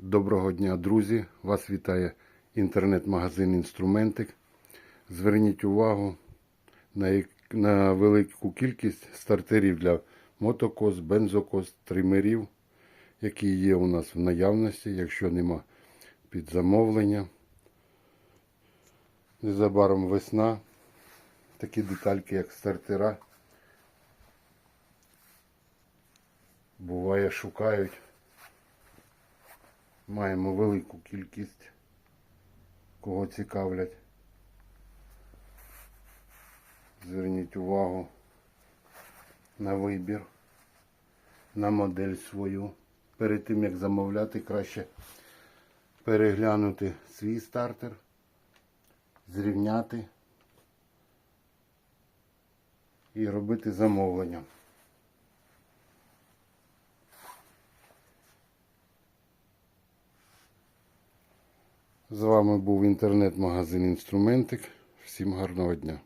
Доброго дня, друзі! Вас вітає інтернет-магазин Інструментик. Зверніть увагу на, на велику кількість стартерів для мотокос, бензокос, тримерів, які є у нас в наявності, якщо нема під замовлення. Незабаром весна. Такі детальки, як стартера. Буває, шукають. Маємо велику кількість, кого цікавлять. Зверніть увагу на вибір, на модель свою. Перед тим як замовляти, краще переглянути свій стартер, зрівняти і робити замовлення. З вами був інтернет-магазин Інструментик. Всім гарного дня.